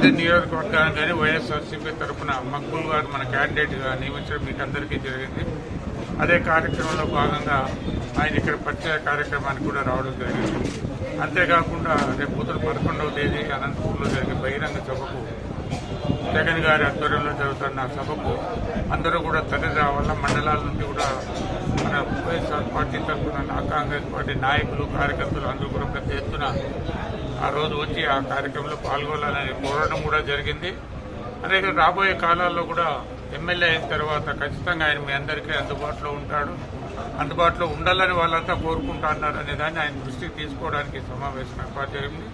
పది నియోజకవర్గానికి కానీ వైఎస్ఆర్సీపీ తరఫున మక్బుల్ గారు మన క్యాండిడేట్గా నియమించడం మీకు అందరికీ జరిగింది. అదే కార్యక్రమంలో భాగంగా ఆయన ఇక్కడ పరిచయ కార్యక్రమానికి కూడా రావడం జరిగింది. అంతేకాకుండా రేపు పొద్దున పదకొండవ తేదీ అనంతపూర్లో జరిగే బహిరంగ సభకు జగన్ గారి ఆధ్వర్యంలో జరుగుతున్న సభకు అందరూ కూడా తరలి రావాల మండలాల నుండి కూడా మన వైఎస్ఆర్ పార్టీ తరఫున నా కాంగ్రెస్ పార్టీ నాయకులు కార్యకర్తలు అందరూ కూడా పెద్ద ఎత్తున ఆ రోజు వచ్చి ఆ కార్యక్రమంలో పాల్గొనాలని కోరడం కూడా జరిగింది. అలాగే రాబోయే కాలాల్లో కూడా ఎమ్మెల్యే అయిన తర్వాత ఖచ్చితంగా ఆయన మీ అందరికీ అందుబాటులో ఉంటాడు. అందుబాటులో ఉండాలని వాళ్ళంతా కోరుకుంటున్నారు అనే దాన్ని ఆయన దృష్టికి తీసుకోవడానికి సమావేశం ఏర్పాటు జరిగింది.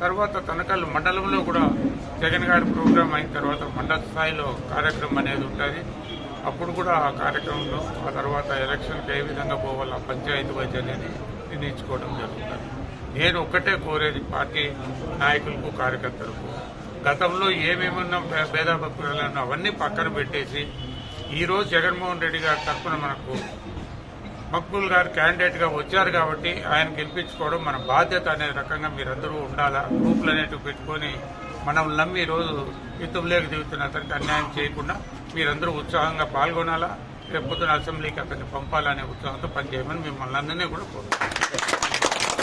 తర్వాత తనకల్ మండలంలో కూడా జగన్ గారి ప్రోగ్రాం అయిన తర్వాత మండల స్థాయిలో కార్యక్రమం అనేది ఉంటుంది. అప్పుడు కూడా ఆ కార్యక్రమంలో ఆ తర్వాత ఎలక్షన్కి ఏ విధంగా పోవాలో ఆ పంచాయతీ వైద్య అనేది నిర్ణయించుకోవడం జరుగుతుంది. నేను ఒక్కటే కోరేది పార్టీ నాయకులకు కార్యకర్తలకు. గతంలో ఏమేమన్నా భే- భేదాభిప్రాయాలు అవన్నీ పక్కన పెట్టేసి ఈరోజు జగన్మోహన్ రెడ్డి గారి తరఫున మనకు మక్బుల్ గారు క్యాండిడేట్గా వచ్చారు కాబట్టి ఆయన గెలిపించుకోవడం మన బాధ్యత అనే రకంగా మీరందరూ ఉండాలా? గ్రూపులు అనేటివి పెట్టుకొని మనం నమ్మి ఈ రోజు యుద్ధంలోకి దిగుతున్న అతనికి అన్యాయం చేయకుండా మీరందరూ ఉత్సాహంగా పాల్గొనాలా? రేపు పొద్దున అసెంబ్లీకి అతన్ని పంపాలనే ఉత్సాహంతో పనిచేయమని మిమ్మల్ని అందరినీ కూడా కోరుతున్నాను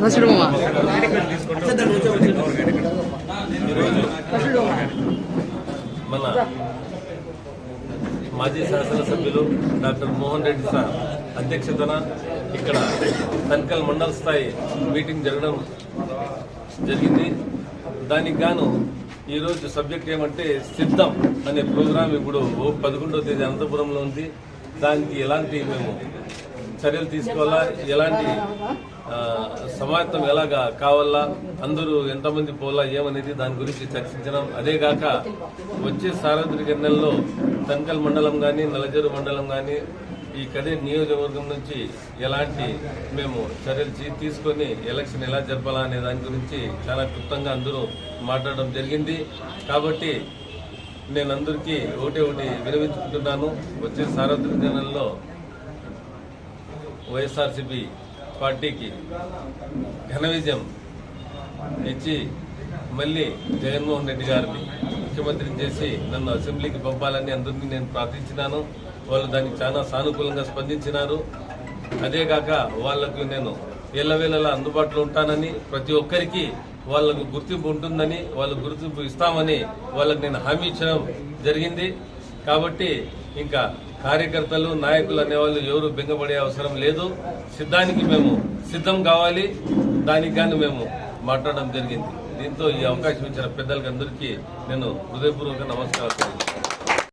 మామ మన మాజీ శాసనసభ్యులు డాక్టర్ మోహన్ రెడ్డి సార్ అధ్యక్షతన ఇక్కడ తన్కల్ మండల స్థాయి మీటింగ్ జరగడం జరిగింది. దానికి గాను ఈరోజు సబ్జెక్ట్ ఏమంటే సిద్ధం అనే ప్రోగ్రాం ఇప్పుడు ఓ పదకొండవ తేదీ అనంతపురంలో ఉంది. దానికి ఎలాంటి మేము చర్యలు తీసుకోవాలా? ఎలాంటి ఆ, సమాయత్తం ఎలాగా కావాలా? అందరూ ఎంతమంది పోలా ఏమనేది దాని గురించి చర్చించడం. అదేగాక వచ్చే సార్వత్రిక ఎన్నికల్లో తంకల్ మండలం కానీ నలజరు మండలం కానీ ఈ కదే నియోజకవర్గం నుంచి ఎలాంటి మేము చర్యలు తీసుకొని ఎలక్షన్ ఎలా జరపాలా అనే దాని గురించి చాలా క్లుప్తంగా అందరూ మాట్లాడడం జరిగింది. కాబట్టి నేను అందరికీ ఒకటి ఒకటి విరమించుకుంటున్నాను వచ్చే సార్వత్రిక ఎన్నికల్లో వైఎస్ఆర్సీపీ పార్టీకి ఘన విజయం ఇచ్చి మళ్ళీ జగన్మోహన్ రెడ్డి గారిని ముఖ్యమంత్రిని చేసి నన్ను అసెంబ్లీకి పంపాలని అందరినీ నేను ప్రార్థించినాను. వాళ్ళు దానికి చాలా సానుకూలంగా స్పందించినారు. అదేగాక వాళ్ళకు నేను ఎల్లవేళలా అందుబాటులో ఉంటానని ప్రతి ఒక్కరికి వాళ్ళకు గుర్తింపు ఉంటుందని వాళ్ళకు గుర్తింపు ఇస్తామని వాళ్ళకి నేను హామీ ఇచ్చడం జరిగింది. కాబట్టి ఇంకా కార్యకర్తలు నాయకులు అనేవాళ్ళు ఎవరు బెంగపడే అవసరం లేదు. సిద్ధానికి మేము సిద్ధం కావాలి. దానికి కానీ మేము మాట్లాడడం జరిగింది. దీంతో ఈ అవకాశం ఇచ్చిన పెద్దలకి అందరికీ నేను హృదయపూర్వక నమస్కారాలు